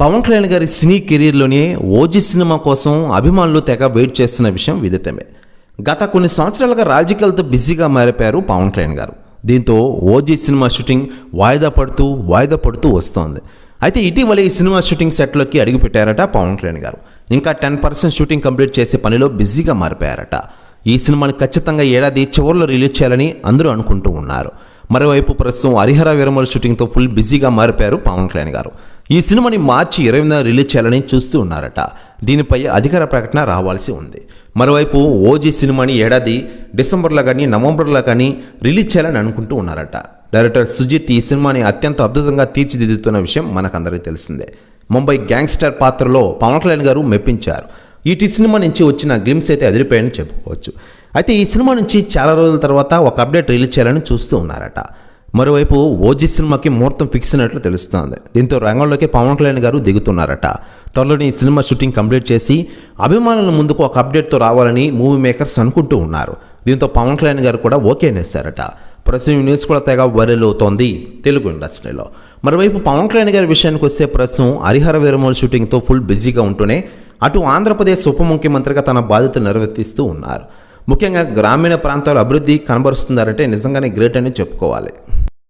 పవన్ కళ్యాణ్ గారి సినీ కెరీర్లోనే OG cinema కోసం అభిమానులు తెగ వెయిట్ చేస్తున్న విషయం విదితమే. గత కొన్ని సంవత్సరాలుగా రాజకీయాలతో బిజీగా మారిపోయారు పవన్ కళ్యాణ్ గారు. దీంతో ఓజీ సినిమా షూటింగ్ వాయిదా పడుతూ వాయిదా పడుతూ వస్తోంది. అయితే ఇటీవల ఈ సినిమా షూటింగ్ సెట్లోకి అడుగుపెట్టారట పవన్ కళ్యాణ్ గారు. ఇంకా టెన్ పర్సెంట్ షూటింగ్ కంప్లీట్ చేసే పనిలో బిజీగా మారిపోయారట. ఈ సినిమాని ఖచ్చితంగా ఏడాది చివరిలో రిలీజ్ చేయాలని అందరూ అనుకుంటూ ఉన్నారు. మరోవైపు ప్రస్తుతం హరిహర విరమల షూటింగ్తో ఫుల్ బిజీగా మారిపోయారు పవన్ కళ్యాణ్ గారు. ఈ సినిమాని మార్చి ఇరవై ఎనిమిదిన రిలీజ్ చేయాలని చూస్తూ ఉన్నారట. దీనిపై అధికార ప్రకటన రావాల్సి ఉంది. మరోవైపు ఓజీ సినిమాని ఏడాది డిసెంబర్లో కానీ నవంబర్లో కానీ రిలీజ్ చేయాలని అనుకుంటూ ఉన్నారట. డైరెక్టర్ సుజిత్ ఈ సినిమాని అత్యంత అద్భుతంగా తీర్చిదిద్దుతున్న విషయం మనకందరికీ తెలిసిందే. ముంబై గ్యాంగ్స్టర్ పాత్రలో పవన్ కళ్యాణ్ గారు మెప్పించారు. ఈటి సినిమా నుంచి వచ్చిన గ్లిమ్స్ అయితే అదిరిపోయాయని చెప్పుకోవచ్చు. అయితే ఈ సినిమా నుంచి చాలా రోజుల తర్వాత ఒక అప్డేట్ రిలీజ్ చేయాలని చూస్తూ ఉన్నారట. మరోవైపు ఓజీ సినిమాకి ముహూర్తం ఫిక్స్ అయినట్లు తెలుస్తోంది. దీంతో రంగంలోకి పవన్ కళ్యాణ్ గారు దిగుతున్నారట. త్వరలోనే ఈ సినిమా షూటింగ్ కంప్లీట్ చేసి అభిమానుల ముందుకు ఒక అప్డేట్తో రావాలని మూవీ మేకర్స్ అనుకుంటూ ఉన్నారు. దీంతో పవన్ కళ్యాణ్ గారు కూడా ఓకే అనేసారట ప్రస్తుతం న్యూస్ కూడా తెగ వైరల్ అవుతోంది తెలుగు ఇండస్ట్రీలో. మరోవైపు పవన్ కళ్యాణ్ గారి విషయానికి వస్తే ప్రస్తుతం హరిహర వీరమల్ షూటింగ్తో ఫుల్ బిజీగా ఉంటూనే అటు ఆంధ్రప్రదేశ్ ఉప ముఖ్యమంత్రిగా తన బాధ్యతలు నిర్వర్తిస్తూ ఉన్నారు. ముఖ్యంగా గ్రామీణ ప్రాంతాల అభివృద్ధి కనబరుస్తున్నారంటే నిజంగానే గ్రేట్ అని చెప్పుకోవాలి.